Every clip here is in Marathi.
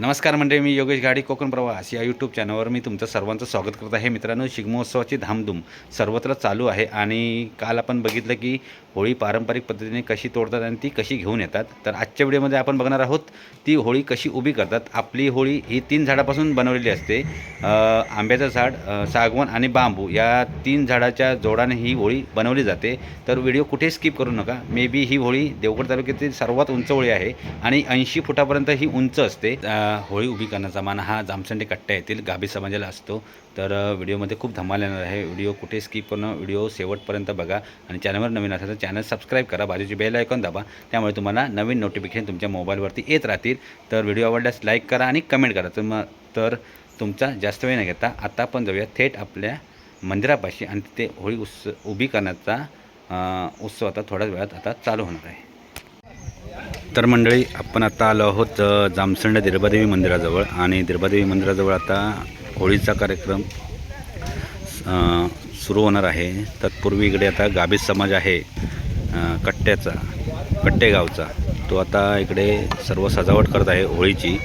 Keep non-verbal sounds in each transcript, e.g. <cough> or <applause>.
नमस्कार मंडळी मी योगेश गाडी कोकण प्रवास या यूट्यूब चॅनलवर मी तुमचं सर्वांचं स्वागत करत आहे. मित्रांनो शिगमोत्सवाची धामधूम सर्वत्र चालू आहे आणि काल आपण बघितलं की होळी पारंपरिक पद्धतीने कशी तोडतात आणि ती कशी घेऊन येतात. तर आजच्या व्हिडिओमध्ये आपण बघणार आहोत ती होळी कशी उभी करतात. आपली होळी ही तीन झाडापासून बनवलेली असते. आंब्याचं झाड सागवण आणि बांबू या तीन झाडाच्या जोडाने ही होळी बनवली जाते. तर व्हिडिओ कुठे स्किप करू नका. मे बी ही होळी देवगड तालुक्यातील सर्वात उंच होळी आहे आणि ऐंशी फुटापर्यंत ही उंच असते. होळी उभी करण्याचा मान हा जामसंडे कट्ट्या येथील गाभी समाजाला असतो. तर व्हिडिओमध्ये खूप धमाल येणार आहे. व्हिडिओ कुठे स्किप करणं व्हिडिओ शेवटपर्यंत बघा. आणि चॅनलवर नवीन असेल तर चॅनल सबस्क्राईब करा. बाजूची बेल ऐकून दाबा. त्यामुळे तुम्हाला नवीन नोटिफिकेशन तुमच्या मोबाईलवरती येत राहतील. तर व्हिडिओ आवडल्यास लाईक करा आणि कमेंट करा. तर मग तर तुमचा जास्त वेळ न घेता आता आपण जाऊया थेट आपल्या मंदिरापाशी. आणि तिथे होळी उत्स उभी करण्याचा उत्सव आता थोड्याच वेळात आता चालू होणार आहे. तर मंडळी आपण आता आलो आहोत जामसंड दिरबादेवी मंदिराजवळ आणि दिरबादेवी मंदिराजवळ आता होळीचा कार्यक्रम सुरू होणार आहे. तत्पूर्वी इकडे आता गाबीज समाज आहे कट्ट्याचा कट्टेगावचा. तो आता इकडे सर्व सजावट करत आहे होळीची.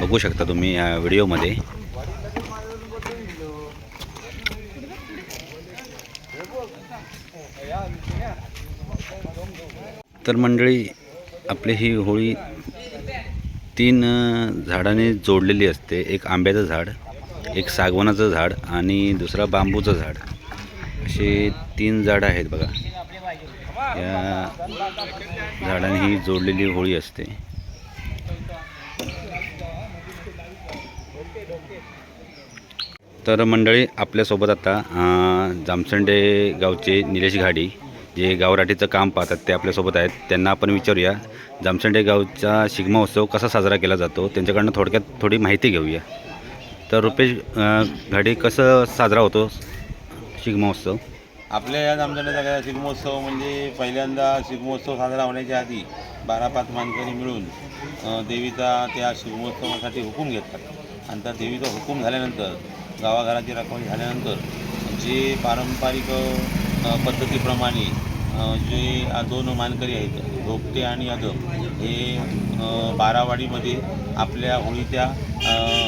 बघू शकता तुम्ही या व्हिडिओमध्ये. तर मंडळी आपली ही होळी तीन झाडाने जोडलेली असते. एक आंब्याचं झाड एक सागवानाचं झाड आणि दुसरा बांबूचं झाड. असे तीन झाडं आहेत बघा. या झाडाने ही जोडलेली होळी असते. तर मंडळी आपल्यासोबत आता जामसंडे गावचे निलेश घाडी जे गावराठीचं काम पाहतात ते आपल्यासोबत आहेत. त्यांना आपण विचारूया जामसंडे गावचा शिगमा उत्सव कसा साजरा केला जातो? त्यांच्याकडनं थोडक्यात थोडी माहिती घेऊया. तर रुपेश अ, घाडी कसं साजरा होतो शिगमा उत्सव? आपल्या या जामसंडेचा काय शिगमोत्सव म्हणजे पहिल्यांदा शिगमोत्सव साजरा होण्याच्या आधी बारा पाच मानकरी मिळून देवीचा त्या शिगमोत्सवासाठी हुकूम घेतात. आणि त्या देवीचा हुकूम झाल्यानंतर गावाघराची रखवाली झाल्यानंतर जे पारंपरिक पद्धतीप्रमाणे जे दोन मानकरी आहेत धोपटे आणि यादव हे बारावाडीमध्ये आपल्या होळीच्या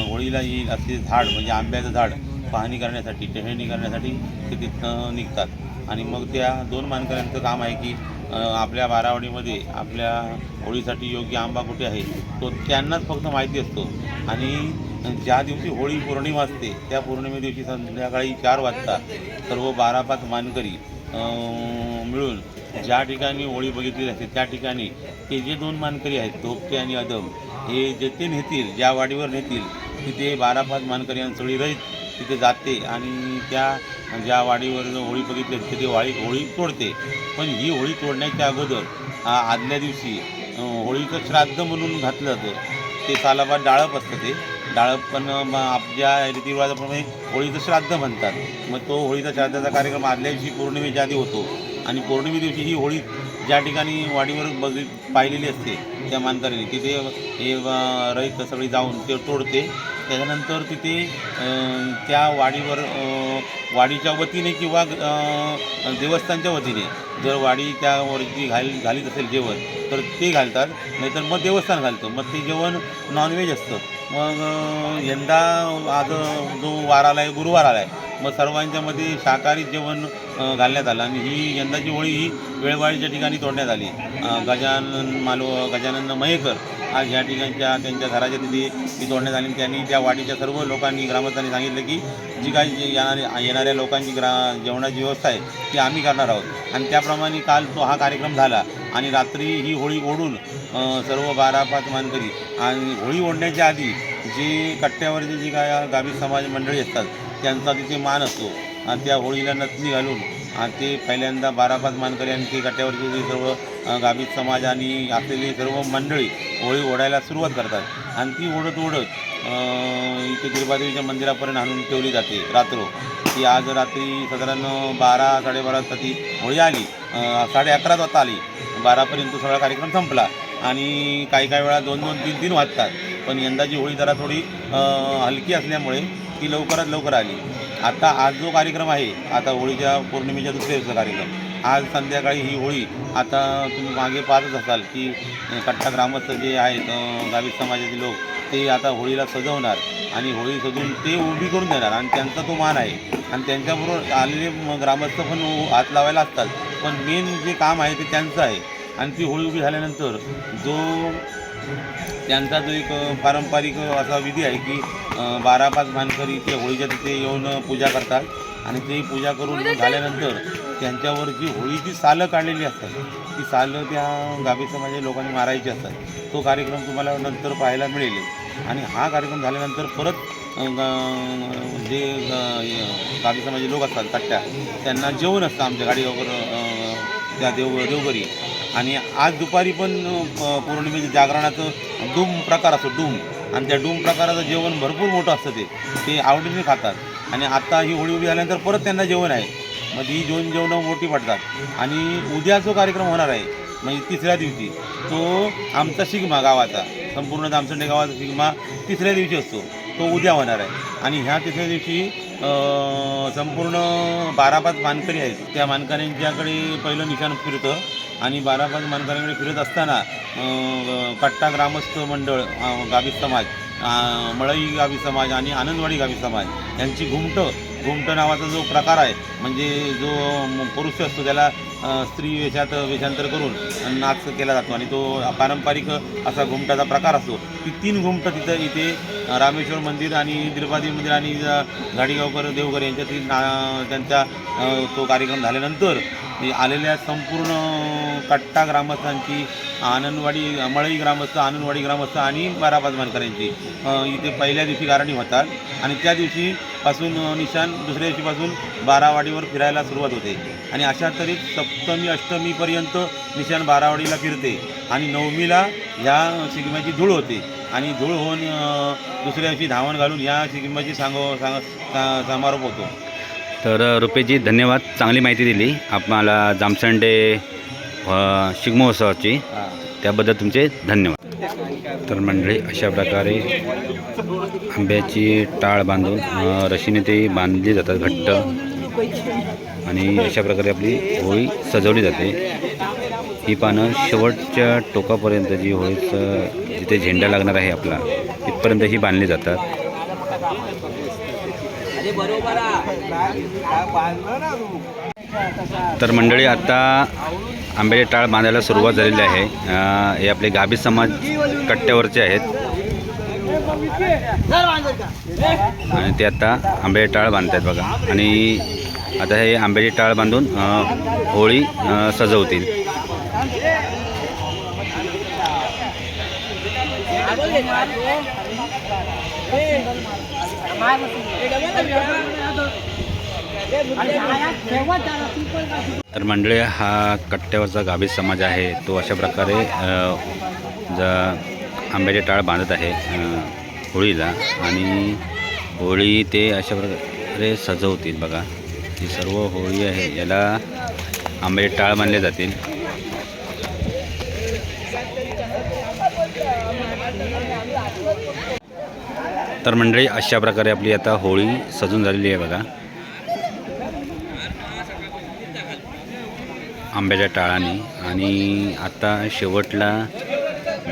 होळीला येईल असे झाड म्हणजे आंब्याचं झाड पाहणी करण्यासाठी टेहळणी करण्यासाठी ते तिथनं निघतात. आणि मग त्या दोन मानकऱ्यांचं काम आहे की आपल्या बारावाडीमध्ये आपल्या होळीसाठी योग्य आंबा कुठे आहे तो त्यांनाच फक्त माहिती असतो. आणि ज्या दिवशी होळी पौर्णिमा असते त्या पौर्णिमे दिवशी संध्याकाळी चार वाजता सर्व बारा पाच मानकरी मिळून ज्या ठिकाणी होळी बघितलेली असते त्या ठिकाणी ते जे दोन मानकरी आहेत धोपटे आणि अदम हे जे ते नेतील ज्या वाडीवर नेतील तिथे बारा पाच मानकरी आणि सगळी रहित तिथे जाते आणि त्या ज्या वाडीवर होळी बघितली असते वाळी होळी तोडते. पण ही होळी तोडण्याच्या अगोदर आदल्या दिवशी होळीचं श्राद्ध म्हणून घातलं जातं. ते सालाबाद डाळप असतं ते. डाळपण पण आपल्या रीतिरिवाजाप्रमाणे होळीचं श्राद्ध म्हणतात. मग तो होळीचा श्राद्धाचा कार्यक्रम आदल्या दिवशी पौर्णिमेच्या आधी होतो. आणि पौर्णिमे दिवशी ही होळी ज्या ठिकाणी वाडीवर बघ पाहिलेली असते त्या मानकऱ्यांनी तिथे हे रईत रहित सगळी जाऊन ते तोडते. त्याच्यानंतर तिथे त्या वाडीवर वाडीच्या वतीने किंवा देवस्थानच्या वतीने जर वाडी त्यावरती घाल घालीत असेल जेवण तर ते घालतात. नाहीतर मग देवस्थान घालतं. मग ते जेवण नॉनव्हेज असतं. मग यंदा आज जो वार आला आहे गुरुवार आला आहे मग सर्वांच्यामध्ये शाकाहारी जेवण घालण्यात आलं. आणि ही यंदाची होळी ही वेळवाळीच्या ठिकाणी तोडण्यात आली. गजानन मालो गजानन मयेकर आज या ठिकाणच्या त्यांच्या घराच्या तिथे ती तोडण्यात आली. आणि त्यांनी त्या वाडीच्या सर्व लोकांनी ग्रामस्थांनी सांगितलं की जी काही जे येणाऱ्या लोकांची ग्रा जेवणाची व्यवस्था आहे ती आम्ही करणार आहोत. आणि त्याप्रमाणे काल तो हा कार्यक्रम झाला. आणि रात्री ही होळी ओढून सर्व बारा पाच मानकरी आणि होळी ओढण्याच्या आधी जी कट्ट्यावरचे जी काय गावी समाज मंडळी असतात त्यांचा तिथे मान असतो. आणि त्या होळीला नथनी घालून आणि ते पहिल्यांदा बारा पाच मानकरी आणि ते कट्ट्यावरचे जे सर्व गावी समाज आणि असलेली सर्व मंडळी होळी ओढायला सुरुवात करतात. आणि ती ओढत ओढत इथे गिरबादेवीच्या मंदिरापर्यंत आणून ठेवली जाते रात्र. ती आज रात्री साधारण बारा साडेबारा ती होळी आली साडे अकरा वाजता आली. बारापर्यंत सगळा कार्यक्रम संपला. आणि काही काही वेळा दोन दोन तीन तीन वाजतात. पण यंदाची होळी जरा थोडी हलकी असल्यामुळे ती लवकरात लवकर आली. आता आज जो कार्यक्रम आहे आता होळीच्या पौर्णिमेच्या दुसऱ्या दिवसाचा कार्यक्रम. आज संध्याकाळी ही होळी आता तुम्ही मागे पाहतच असाल की कट्टा ग्रामस्थ जे आहेत गावी गावित समाजाचे लोक ते आता होळीला सजवणार. आणि होळी सजवून ते उभी करून देणार. आणि त्यांचा तो मान आहे. आणि त्यांच्याबरोबर आलेले ग्रामस्थ पण उ- हात लावायला असतात. पण मेन जे काम आहे ते त्यांचं आहे. आणि ती होळी उभी झाल्यानंतर जो त्यांचा जो एक पारंपरिक असा विधी आहे की बारा पाच मानकरी ते होळीच्या तिथे येऊन पूजा करतात. आणि ते पूजा करून झाल्यानंतर त्यांच्यावर जी होळीची सालं काढलेली असतात ती सालं त्या गावी समाजाच्या लोकांनी मारायची असतात. तो कार्यक्रम तुम्हाला नंतर पाहायला मिळेल. आणि हा कार्यक्रम झाल्यानंतर परत जे गावी समाजाचे लोक असतात कट्ट्या त्यांना जेवण असतं आमच्या गाडीवर त्या देव देवघरी. आणि आज दुपारी पण अ, पौर्णिमेच्या जागरणाचं डूम प्रकार असतो डूम. आणि त्या डूम प्रकाराचं जेवण भरपूर मोठं असतं ते. ते आवडीने खातात. आणि आत्ता ही होळी होळी झाल्यानंतर परत त्यांना जेवण आहे. मग ही जेवण जेवणं मोठी पडतात. आणि उद्या जो कार्यक्रम होणार आहे. म्हणजे तिसऱ्या दिवशी. तो आमचा शिगमा गावाचा. संपूर्ण दामसंडे गावाचा शिगमा तिसऱ्या दिवशी असतो. तो उद्या होणार आहे. आणि ह्या तिसऱ्या दिवशी संपूर्ण बारा पाच मानकरी आहेत. त्या मानकऱ्यांच्याकडे पहिलं निशाण फिरतं आणि बारा पाच मानकऱ्यांकडे फिरत असताना कट्टा ग्रामस्थ मंडळ गावी समाज मळई गावी समाज आणि आनंदवाडी गावी समाज यांची घुमटं घुमटं नावाचा जो प्रकार आहे म्हणजे जो पुरुष असतो त्याला स्त्री वेशात वेषांतर करून नाच केला जातो आणि तो पारंपरिक असा घुमटाचा प्रकार असतो. ती तीन घुमटं तिथं इथे रामेश्वर मंदिर आणि द्रुपदी मंदिर आणि झाडीगावकर गाडीगावकर यांच्यातील ना त्यांचा तो कार्यक्रम झाल्यानंतर आलेल्या संपूर्ण कट्टा ग्रामस्थांची आनंदवाडी मळई ग्रामस्थ आनंदवाडी ग्रामस्थ आणि बारापास मानकऱ्यांची इथे पहिल्या दिवशी गारणी होतात. आणि त्या दिवशीपासून निशान निशाण दुसऱ्या दिवशीपासून बारावाडीवर फिरायला सुरुवात होते. आणि अशा तऱ्हे सप्तमी अष्टमीपर्यंत निशाण बारावाडीला फिरते. आणि नवमीला ह्या शिगम्याची धूळ होते. आणि धूळ होऊन दुसऱ्या दिवशी धावण घालून ह्या शिगम्याची सांगो सांग समारोप होतो. तर रुपेशजी धन्यवाद. चांगली माहिती दिली. आम्हाला जामसंडे हां. त्याबद्दल तुमचे धन्यवाद. तर मंडळी अशा प्रकारे आंब्याची टाळ बांधून रशीने ते बांधली जातात घट्ट. आणि अशा प्रकारे आपली होळी सजवली जाते. ही पानं शेवटच्या टोकापर्यंत जी होळीचं जिथे झेंडा लागणार आहे आपला तिथपर्यंत ही बांधली जातात. तर मंडळी आता आंब्याचे टाळ बांधायला सुरुवात झालेली आहे. हे आपले गाभी समाज कट्ट्यावरचे आहेत. आणि ते आता आंब्याचे टाळ बांधत आहेत बघा. आणि आता हे आंब्याचे टाळ बांधून होळी सजवतील. तर मंडळी हा कट्ट्यावरचा गाभी समाज आहे. तो अशा प्रकारे जा आंब्याचे टाळ बांधत आहे होळीला. आणि होळी ते अशा प्रकारे सजवतील बघा. ही सर्व होळी आहे. याला आंब्याचे टाळ बांधले जातील. तर मंडळी अशा प्रकारे आपली आता होळी सजून झालेली आहे बघा. आंब्याच्या टाळाने. आणि आता शेवटला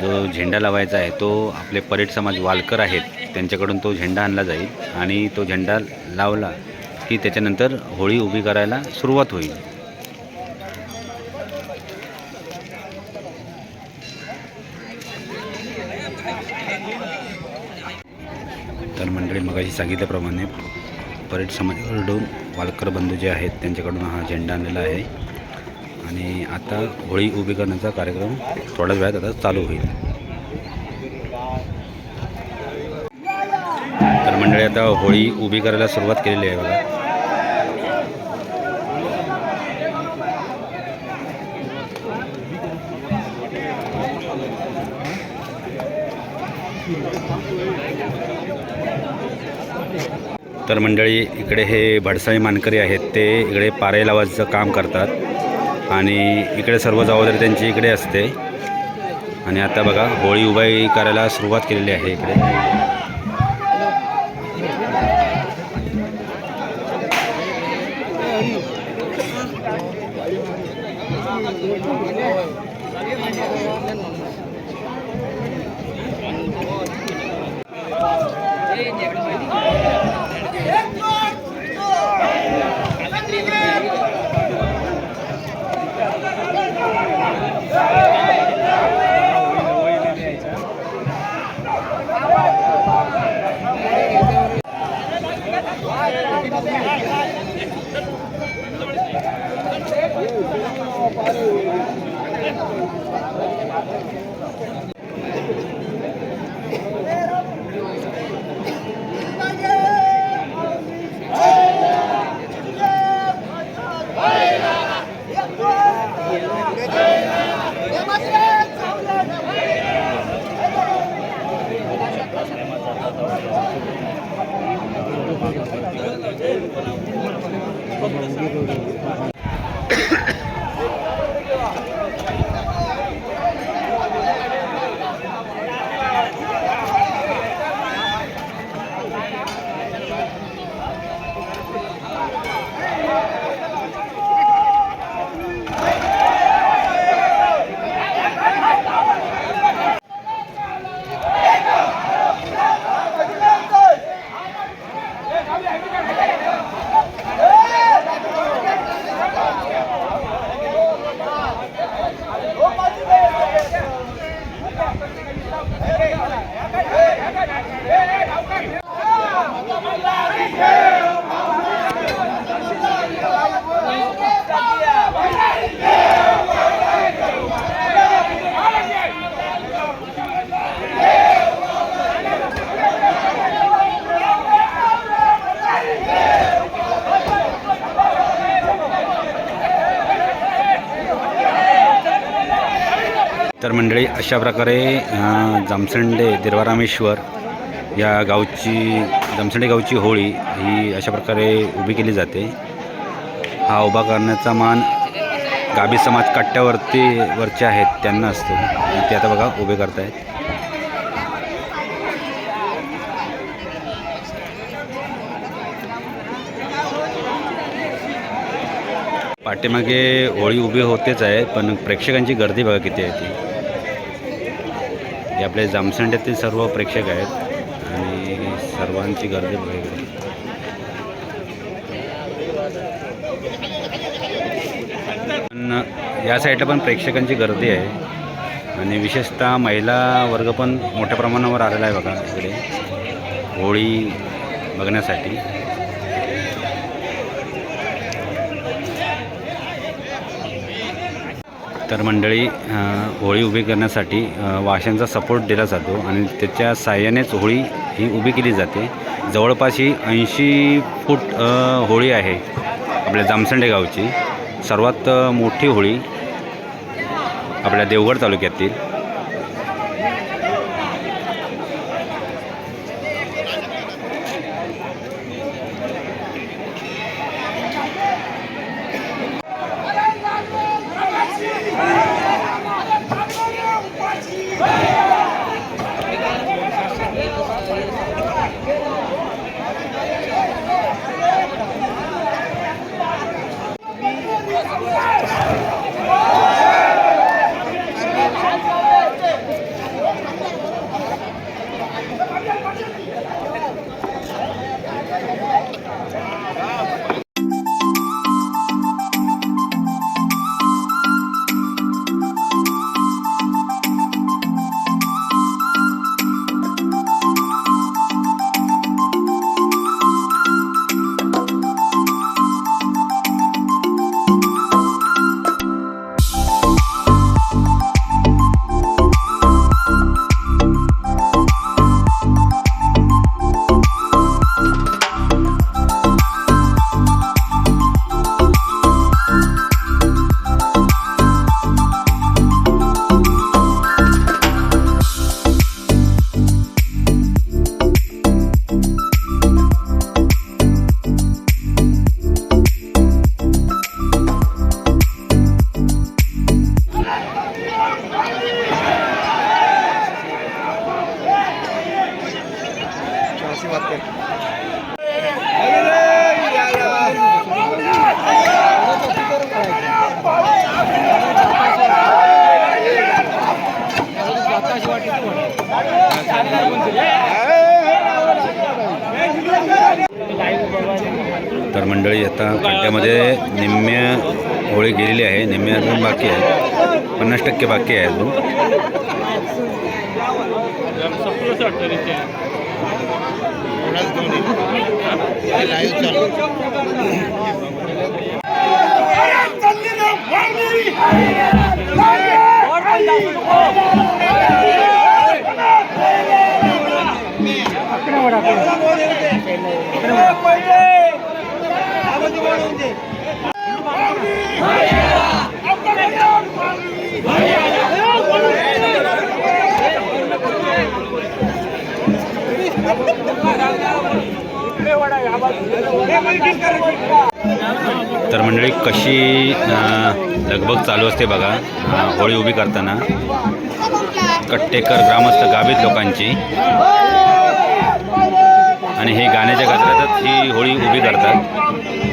जो झेंडा लावायचा आहे तो आपले परेड समाज वालकर आहेत त्यांच्याकडून तो झेंडा आणला जाईल. आणि तो झेंडा लावला की त्याच्यानंतर होळी उभी करायला सुरुवात होईल. तर मंडळी मगाशी सांगितल्याप्रमाणे परेड समाजाकडून वालकर बंधू जे आहेत त्यांच्याकडून हा झेंडा आणलेला आहे. आणि आता होळी उभी करण्याचा कार्यक्रम थोड्याच वेळात आता चालू होईल. तर मंडळी आता होळी उभी करायला सुरुवात केलेली आहे बघा. तर मंडळी इकडे हे भडसाई मानकरी आहेत. ते इकडे पारे लावायचं काम करतात. आणि इकडे सर्व जबाबदारी त्यांची इकडे असते. आणि आता बघा होळी उभाई करायला सुरुवात केलेली आहे इकडे. तर मंडळी अशा प्रकारे जामसंडे दिरवारामेश्वर या गावची जामसंडे गावची होळी ही अशा प्रकारे उभी केली जाते. हा उभा करण्याचा मान गाबी समाज कट्ट्यावरती वरचे आहेत त्यांना असतो. ते आता बघा उभे करतायत. पाठीमागे होळी उभी होतेच आहे पण प्रेक्षकांची गर्दी बघा किती आहे ती. हे आपले जामसंड्यातील सर्व प्रेक्षक आहेत आणि सर्वांची गर्दी बघा पण या साईडला पण प्रेक्षकांची गर्दी आहे आणि विशेषतः महिला वर्ग पण मोठ्या प्रमाणावर आलेला आहे बघा इकडे. होळी बघण्यासाठी. तर मंडळी होळी उभी करण्यासाठी वाशांचा सपोर्ट दिला जातो आणि त्याच्या साह्यानेच होळी ही उभी केली जाते. जवळपास ही ऐंशी फूट होळी आहे आपल्या जामसंडे गावची. सर्वात मोठी होळी आपल्या देवगड तालुक्यातील. निम्म्या होळी गेलेली आहे. निम्म्या अजून बाकी आहे. पन्नास टक्के बाकी आहे अजून. तर मंडळी कशी लगभग लगबग चालू असते बघा. होळी उभी करताना. कट्टेकर ग्रामस्थ गावित लोकांची. आणि हे गाण्याच्या गजरातच ही होळी उभी करतात.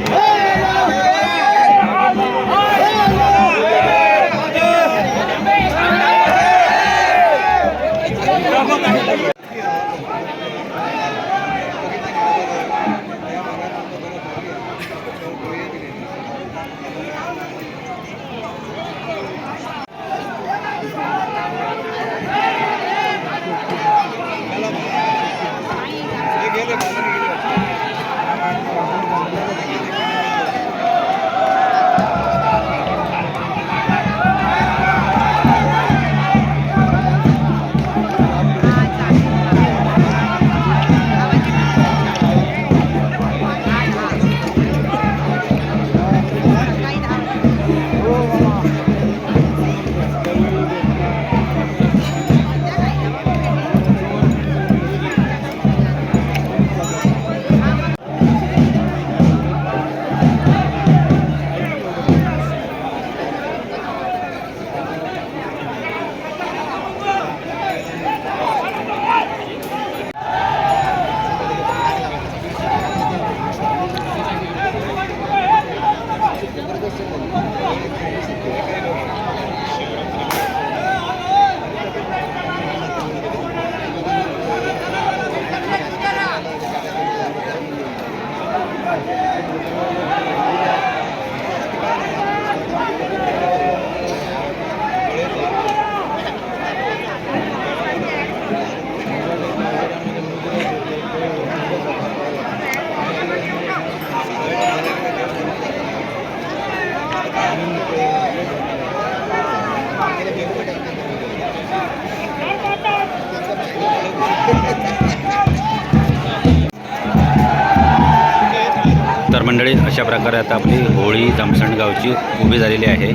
प्रकारे आता आपली होळी जामसंड गावची उभी झालेली आहे.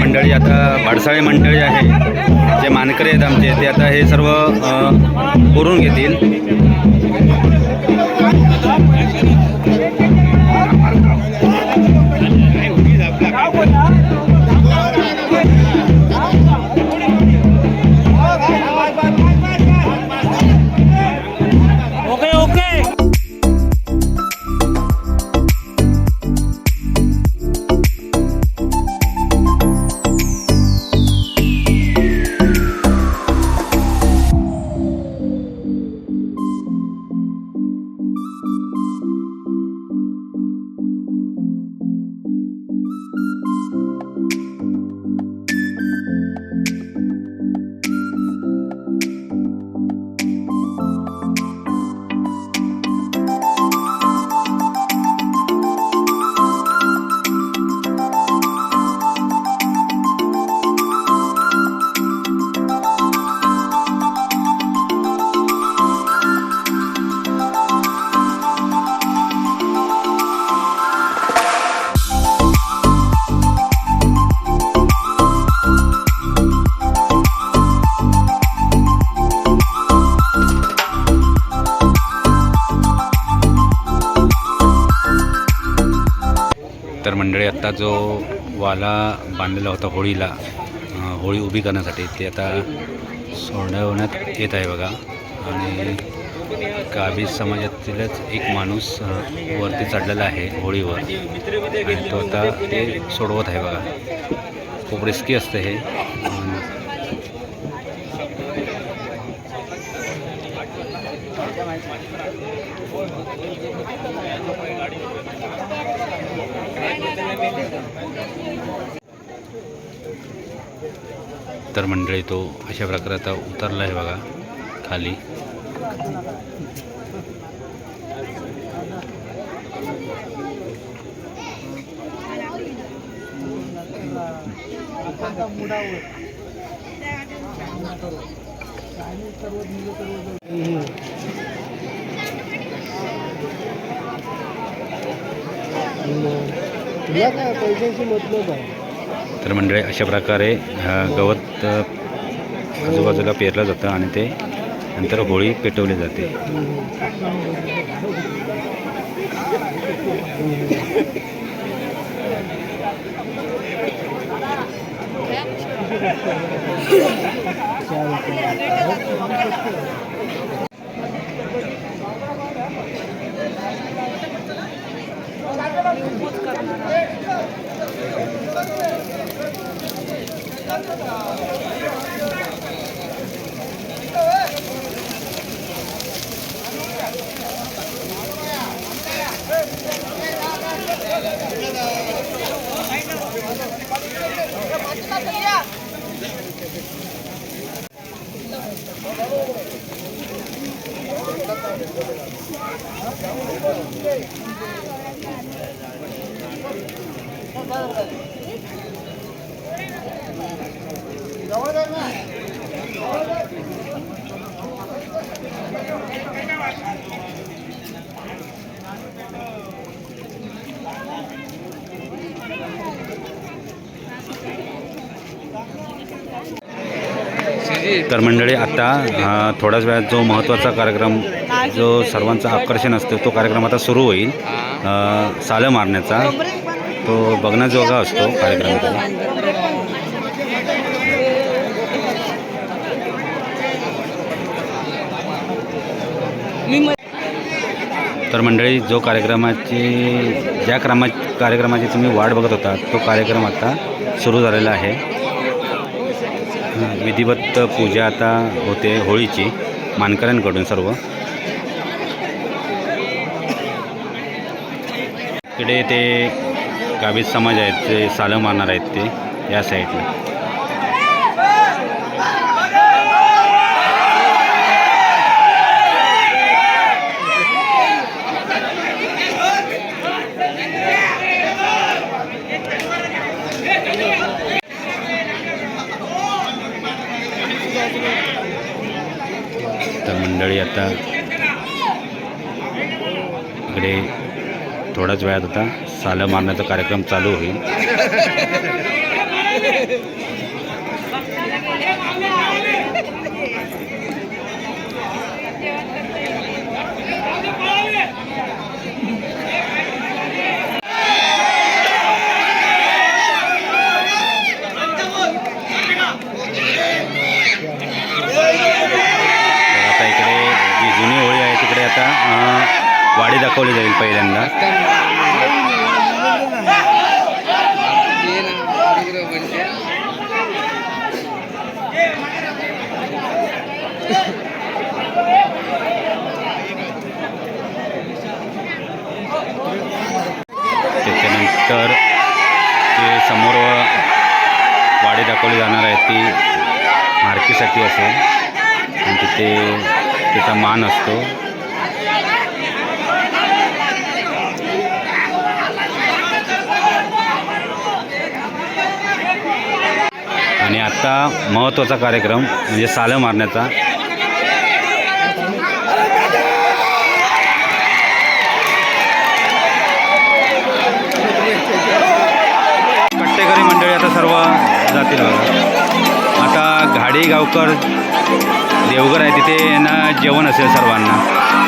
मंडळी आता भाडसाळी मंडळी आहे. जे मानकरी आहेत आमचे ते आता हे सर्व करून पुरून घेतील. आता जो वाला बांधलेला होता होळीला होळी उभी करण्यासाठी ते आता सोडवण्यात येत आहे बघा. आणि काबी समाजातीलच एक माणूस वरती चढलेला आहे होळीवर. आणि तो आता ते सोडवत आहे बघा. खूप रिस्की असतं हे. तर मंडळी तो अशा प्रकारे आता उतरला आहे बघा खाली. तुला काय पैशांची मतलब आहे? तर मंडळी अशा प्रकारे गवत आजूबाजूला पेरलं जातं आणि ते नंतर होळी पेटवली जाते. <laughs> Yeah, yeah, yeah. तर मंडळी. आता थोड्याच वेळात जो महत्त्वाचा कार्यक्रम जो सर्वांचं आकर्षण असतो तो कार्यक्रम आता सुरू होईल. सालं मारण्याचा. तो बघण्याजोगा असतो कार्यक्रम. तर मंडळी जो कार्यक्रमाची ज्या क्रमा कार्यक्रमाची तुम्ही वाट बघत होता तो कार्यक्रम आता सुरू झालेला आहे. विधिवत पूजा आता होते होळीची मानकऱ्यांकडून सर्व. इकडे ते गावीत समाज आहेत ते सालं मारणार आहेत ते या साईडला. आता मंडळी आता इकडे थोड्याच वेळात आता सालं मारण्याचा कार्यक्रम चालू होईल तर आता इकडे जी जुनी होळी आहे तिकडे आता वाडी दाखवली जाईल पहिल्यांदा. त्याच्यानंतर ते समोर वाडी दाखवली जाणार आहे ती मार्कीसाठी असेल. आणि तिथे त्याचा मान असतो. आता महत्त्वाचा कार्यक्रम म्हणजे सालं मारण्याचा. कट्टेकरी मंडळी आता सर्व जातील बघा. आता घाडी गावकर देवघर आहे तिथे यांना जेवण असेल सर्वांना.